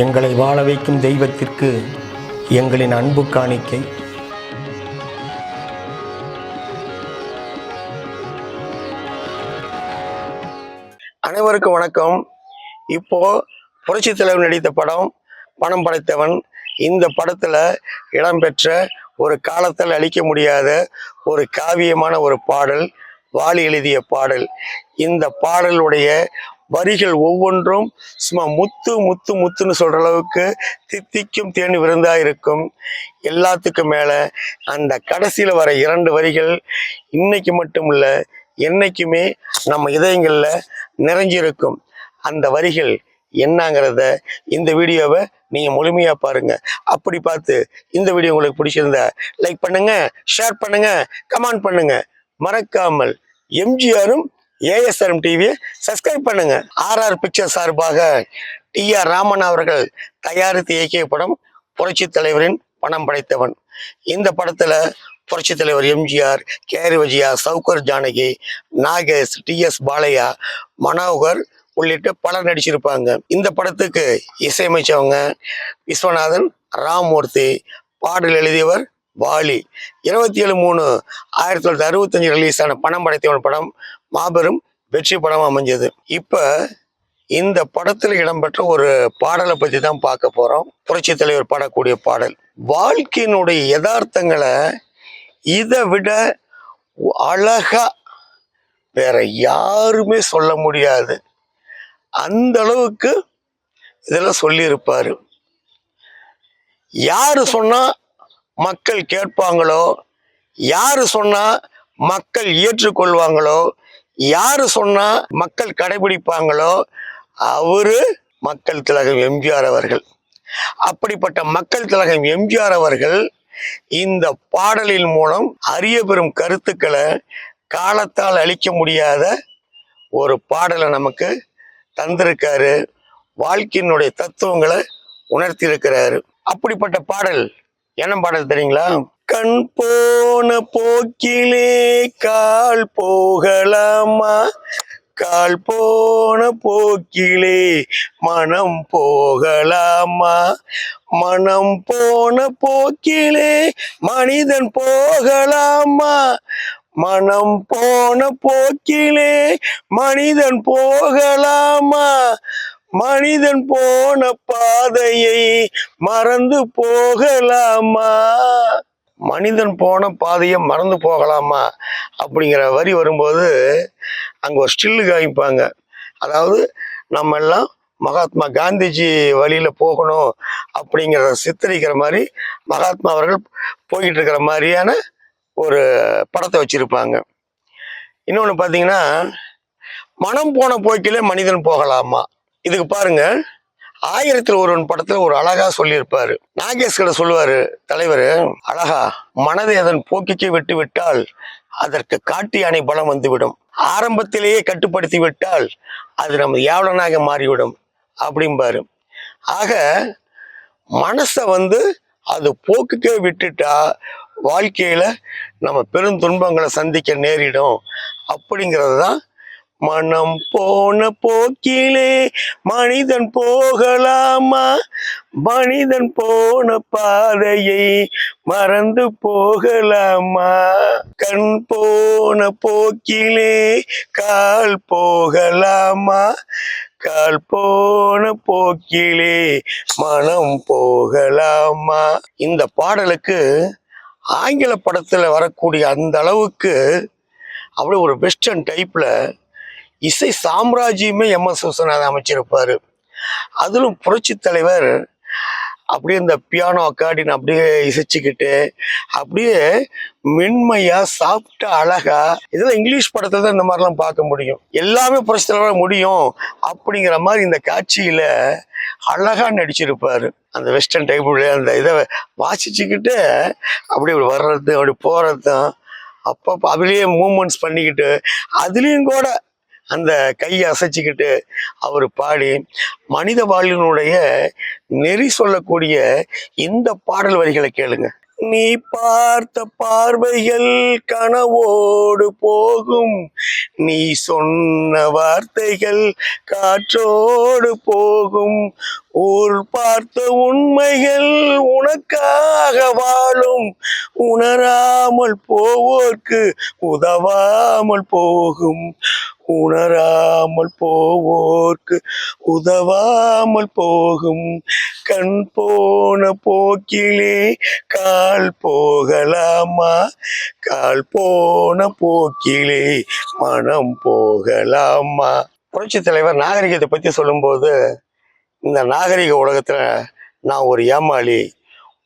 எங்களை வாழ வைக்கும் தெய்வத்திற்கு எங்களின் அன்பு காணிக்கை. அனைவருக்கும் வணக்கம். இப்போ புரட்சி தலைவர் நடித்த படம் பணம் படைத்தவன். இந்த படத்துல இடம்பெற்ற ஒரு காலத்தில் அழிக்க முடியாத ஒரு காவியமான ஒரு பாடல் வாலி எழுதிய பாடல். இந்த பாடலுடைய வரிகள் ஒவ்வொன்றும் சும்மா முத்து முத்து முத்துன்னு சொல்ற அளவுக்கு தித்திக்கும் தேன் விருந்தா இருக்கும். எல்லாத்துக்கும் மேல அந்த கடைசியில வர இரண்டு வரிகள் இன்னைக்கு மட்டும் இல்ல என்னைக்குமே நம்ம இதயங்கள்ல நிறைஞ்சிருக்கும். அந்த வரிகள் என்னங்கிறத இந்த வீடியோவை நீங்க முழுமையா பாருங்க. அப்படி பார்த்து இந்த வீடியோ உங்களுக்கு பிடிச்சிருந்தா லைக் பண்ணுங்க ஷேர் பண்ணுங்க கமெண்ட் பண்ணுங்க. மறக்காமல் எம்ஜிஆரும் ஏஎஸ்ஆர்எம் டிவியை சப்ஸ்கிரைப் பண்ணுங்க. ஆர்ஆர் பிக்சர் சார்பாக டி ஆர் ராமன் அவர்கள் தயாரித்து இயக்கிய படம் புரட்சி தலைவரின் பணம் படைத்தவன். இந்த படத்துல புரட்சி தலைவர் MGR carry Vijaya Sowcar Janaki Nagesh T S Balaiah Manohar உள்ளிட்ட பலர் நடிச்சிருப்பாங்க. இந்த படத்துக்கு இசையமைச்சவங்க விஸ்வநாதன் ராமூர்த்தி பாடல் எழுதியவர் வாலி இருபத்தி ஏழு மூணு ஆயிரத்தி தொள்ளாயிரத்தி அறுபத்தஞ்சு ரிலீஸ் ஆன பணம் படைத்தவன் படம் மாபெரும் வெற்றி படம் அமைஞ்சது. இப்போ இந்த படத்தில் இடம்பெற்ற ஒரு பாடலை பற்றி தான் பார்க்க போகிறோம் புரட்சி தலைவர் பாடக்கூடிய பாடல். வாழ்க்கையினுடைய யதார்த்தங்களை இதை விட அழகா வேற யாருமே சொல்ல முடியாது. அந்த அளவுக்கு இதெல்லாம் சொல்லியிருப்பார். யார் சொன்னால் மக்கள் கேட்பாங்களோ யாரு சொன்னா மக்கள் ஏற்றுக்கொள்வாங்களோ யாரு சொன்னா மக்கள் கடைபிடிப்பாங்களோ அவரு மக்கள் திலகம் எம்ஜிஆர் அவர்கள். அப்படிப்பட்ட மக்கள் திலகம் எம்ஜிஆர் அவர்கள் இந்த பாடலின் மூலம் அரிய பெறும் கருத்துக்களை காலத்தால் அழிக்க முடியாத ஒரு பாடலை நமக்கு தந்திருக்காரு. வாழ்க்கையினுடைய தத்துவங்களை உணர்த்தியிருக்கிறாரு. அப்படிப்பட்ட பாடல் என்ன பாடல் தெரியுங்களா? கண் போன போக்கிலே கால் போகலாமா? கால் போன போக்கிலே மனம் போகலாமா? மனம் போன போக்கிலே மனிதன் போகலாமா? மனம் போன போக்கிலே மனிதன் போகலாமா? மனிதன் போன பாதையை மறந்து போகலாமா? மனிதன் போன பாதையை மறந்து போகலாமா? அப்படிங்கிற வரி வரும்போது அங்கே ஒரு ஸ்டில்லு காமிப்பாங்க. அதாவது நம்ம எல்லாம் மகாத்மா காந்திஜி வழியில் போகணும் அப்படிங்கிறத சித்தரிக்கிற மாதிரி மகாத்மா அவர்கள் போய்கிட்டு இருக்கிற மாதிரியான ஒரு படத்தை வச்சுருப்பாங்க. இன்னொன்று பார்த்தீங்கன்னா மனம் போன போக்கிலே மனிதன் போகலாமா? இதுக்கு பாருங்க. ஆயிரத்தில் ஒருவன் படத்துல ஒரு அழகா சொல்லியிருப்பாரு. நாகேஷ் கிட்ட சொல்லுவாரு தலைவர் அழகா மனதை அதன் போக்கிக்கு விட்டு விட்டால் அதற்கு காட்டு யானை பலம் வந்துவிடும். ஆரம்பத்திலேயே கட்டுப்படுத்தி விட்டால் அது நம்ம ஏவலனாக மாறிவிடும் அப்படிம்பாரு. ஆக மனசை வந்து அது போக்குக்கே விட்டுட்டா வாழ்க்கையில நம்ம பெரும் துன்பங்களை சந்திக்க நேரிடும் அப்படிங்கிறது தான் மனம் போன போக்கிலே மனிதன் போகலாமா? மனிதன் போன பாதையை மறந்து போகலாமா? கண் போன போக்கிலே கால் போகலாமா? கால் போன போக்கிலே மனம் போகலாமா? இந்த பாடலுக்கு ஆங்கில படத்துல வரக்கூடிய அந்த அளவுக்கு அப்படி ஒரு வெஸ்டர்ன் டைப்ல இசை சாம்ராஜ்யமே எம் எஸ் விஸ்வநாதன் அமைச்சிருப்பார். அதிலும் புரட்சி தலைவர் அப்படியே இந்த பியானோ அக்காடின்னு அப்படியே இசைச்சுக்கிட்டு அப்படியே மென்மையா சாப்பிட்ட அழகா இதெல்லாம் இங்கிலீஷ் படத்துல தான் இந்த மாதிரிலாம் பார்க்க முடியும். எல்லாமே புரட்சி தலைவர் முடியும் அப்படிங்கிற மாதிரி இந்த காட்சியில அழகா நடிச்சிருப்பாரு. அந்த வெஸ்டர்ன் டைப்புல அந்த இதை வாசிச்சுக்கிட்டு அப்படி வர்றது அப்படி போறதும் அப்பப்போ அதுலேயே மூமெண்ட்ஸ் பண்ணிக்கிட்டு அதுலேயும் கூட அந்த கையை அசைச்சிக்கிட்டு அவர் பாடி மனித வாழ்வினுடைய நெறி சொல்லக்கூடிய இந்த பாடல் வரிகளை கேளுங்க. நீ பார்த்த பார்வைகள் கனவோடு போகும். நீ சொன்ன வார்த்தைகள் காற்றோடு போகும். ஊர் பார்த்த உண்மைகள் உனக்காக வாழும். உணராமல் போவோர்க்கு உதவாமல் போகும். உணராமல் போவோர்க்கு உதவாமல் போகும். கண் போன போக்கிலே கால் போகலாமா? கால் போன போக்கிலே மனம் போகலாமா? புரட்சி தலைவர் நாகரிகத்தை பற்றி சொல்லும்போது இந்த நாகரிக உலகத்தில் நான் ஒரு ஏமாளி.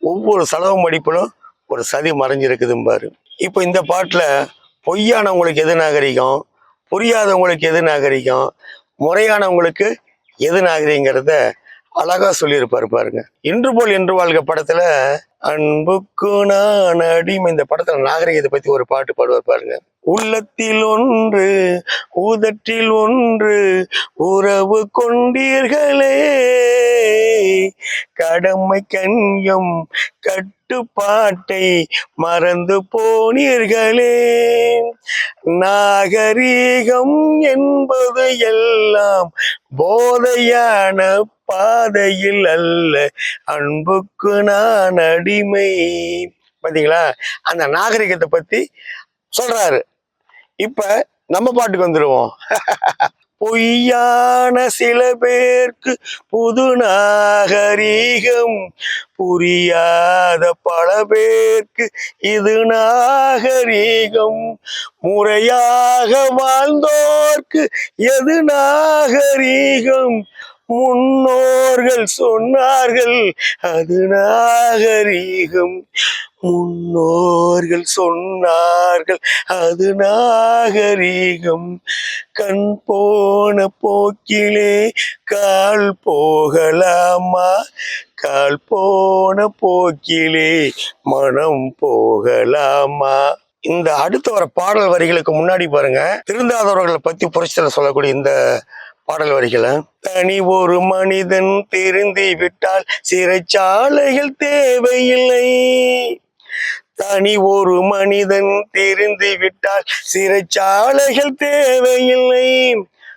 ஒவ்வொரு செலவு மடிப்பிலும் ஒரு சதி மறைஞ்சிருக்குதும்பாரு. இப்போ இந்த பாட்டில் பொய்யானவங்களுக்கு எது நாகரிகம்? புரியாதவங்களுக்கு எது நாகரிகம்? முறையானவங்களுக்கு எது நாகரிகங்கிறத அழகா சொல்லியிருப்பாரு பாருங்க. இன்று போல் என்று வாழ்க படத்துல அன்புக்கு நான் அடிமை. இந்த படத்துல நாகரிகத்தை பத்தி ஒரு பாட்டு பாடுவார் பாருங்க. உள்ளத்தில் ஒன்று ஊதற்றில் ஒன்று உறவு கொண்டீர்களே. கடமை கண்யம் கட்டுப்பாட்டை மறந்து போனீர்களே. நாகரீகம் என்பது எல்லாம் போதையான பாதையில் அல்ல. அன்புக்கு நான் அடிமை. பார்த்தீங்களா அந்த நாகரிகத்தை பத்தி சொல்றாரு. இப்ப நம்ம பாட்டுக்கு வந்துடுவோம் பொய்யான சில பேர்க்கு புது நாகரீகம் புரியாத பல பேர்க்கு இது நாகரீகம். முறையாக வாழ்ந்தோர்க்கு எது நாகரீகம்? முன்னோர்கள் சொன்னார்கள் அது நாகரீகம். முன்னோர்கள் சொன்னார்கள் அது நாகரீகம். கண் போன போக்கிலே கால் போகலாமா? கால் போன போக்கிலே மனம் போகலாமா? இந்த அடுத்து வர பாடல் வரிகளுக்கு முன்னாடி பாருங்க. திருந்தாதவர்களை பத்தி புரட்சியில் சொல்லக்கூடிய இந்த பாடல் வரிகளை. தனி ஒரு மனிதன் திருந்தி விட்டால் சிறைச்சாலைகள் தேவையில்லை. தனி ஒரு மனிதன் திரிந்து விட்டால் சிறைச்சாலைகள் தேவையில்லை.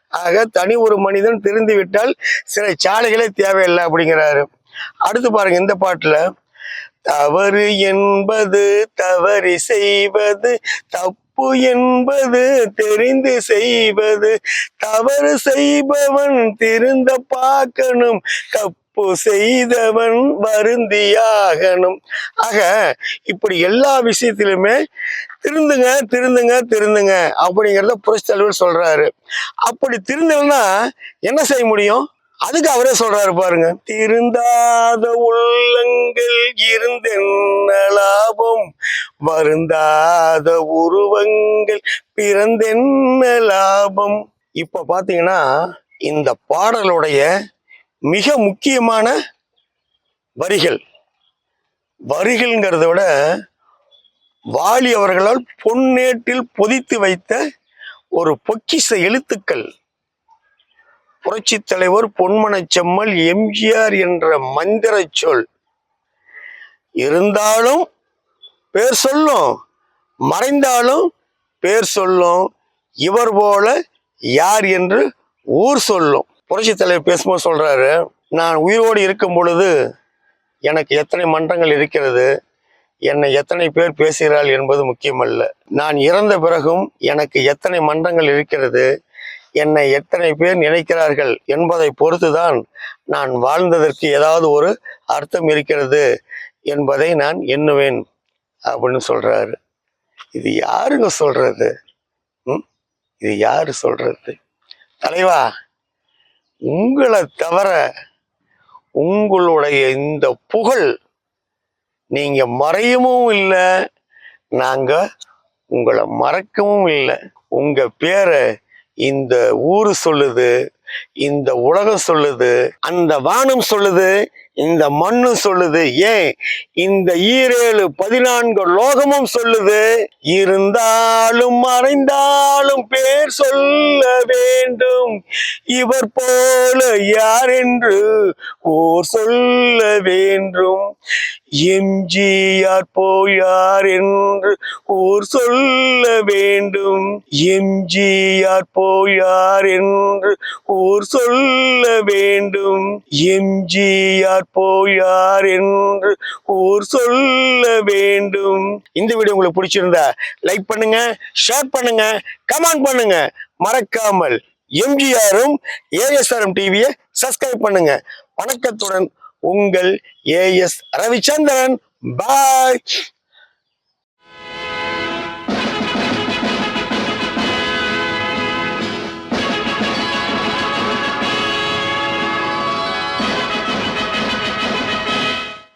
ஆக தனி ஒரு மனிதன் திருந்து விட்டால் சிறைச்சாலைகளே தேவையில்லை அப்படிங்கிறாரு. அடுத்து பாருங்க இந்த பாட்டுல. தவறு என்பது தவறி செய்வது தப்பு தப்பு என்பது தெரிந்து செய்வது தவறு செய்பவன் திருந்த பார்க்கணும் தப்பு செய்தவன் வருந்தியாகணும். ஆக இப்படி எல்லா விஷயத்திலுமே திருந்துங்க திருந்துங்க திருந்துங்க அப்படிங்கிறத புரட்சி தலைவர் சொல்றாரு. அப்படி திருந்தவன்னா என்ன செய்ய முடியும்? அதுக்கு அவரே சொல்றாரு பாருங்க. திருந்தாத உள்ளங்கள் இருந்தென்ன லாபம் வருந்தாத உருவங்கள் பிறந்தென்ன லாபம் இப்ப பாத்தீங்கன்னா இந்த பாடலுடைய மிக முக்கியமான வரிகள். வரிகள்ங்கிறத விட வாலி அவர்களால் பொன்னேட்டில் பொதித்து வைத்த ஒரு பொக்கிஷ எழுத்துக்கள். புரட்சி தலைவர் பொன்மனச்செம்மல் எம்ஜிஆர் என்ற மந்திர சொல். இருந்தாலும் பேர் சொல்லும் மறைந்தாலும் பேர் சொல்லும் இவர் போல யார் என்று ஊர் சொல்லும். புரட்சி தலைவர் பேசும்போது சொல்றாரு நான் உயிரோடு இருக்கும் பொழுது எனக்கு எத்தனை மன்றங்கள் இருக்கிறது என்னை எத்தனை பேர் பேசுகிறாள் என்பது முக்கியமல்ல. நான் இறந்த பிறகும் எனக்கு எத்தனை மன்றங்கள் இருக்கிறது என்னை எத்தனை பேர் நினைக்கிறார்கள் என்பதை பொறுத்துதான் நான் வாழ்ந்ததற்கு ஏதாவது ஒரு அர்த்தம் இருக்கிறது என்பதை நான் எண்ணுவேன் அப்படின்னு சொல்கிறாரு இது யாருங்க சொல்கிறது ம்? இது யார் சொல்கிறது தலைவா உங்களை தவிர உங்களுடைய இந்த புகழ் நீங்கள் மறையவும் இல்லை நாங்கள் உங்களை மறக்கவும் இல்லை. உங்கள் பேரை இந்த ஊர் சொல்லுது இந்த உலகம் சொல்லுது அந்த வானம் சொல்லுது இந்த மண்ணு சொல்லுது ஏன்? இந்த ஈரேழு பதினான்கு லோகமும் சொல்லுது இருந்தாலும் மறைந்தாலும் பேர் சொல்ல வேண்டும். இவர் போல யார் என்று ஓர் சொல்ல வேண்டும். எம்ஜிஆர் போயார் என்று ஓர் சொல்ல வேண்டும். எம்ஜிஆர் போயார் என்று ஓர் சொல்ல வேண்டும். எம்ஜிஆர் போயார் என்று ஊர் சொல்ல வேண்டும். இந்த வீடியோ உங்களுக்கு பிடிச்சிருந்தா லைக் பண்ணுங்க ஷேர் பண்ணுங்க கமெண்ட் பண்ணுங்க. மறக்காமல் எம்ஜிஆரும் ஏஎஸ்ஆர்எம் டிவியை சப்ஸ்கிரைப் பண்ணுங்க. வணக்கத்துடன் உங்கள் ஏஎஸ் ரவிச்சந்திரன் பாய்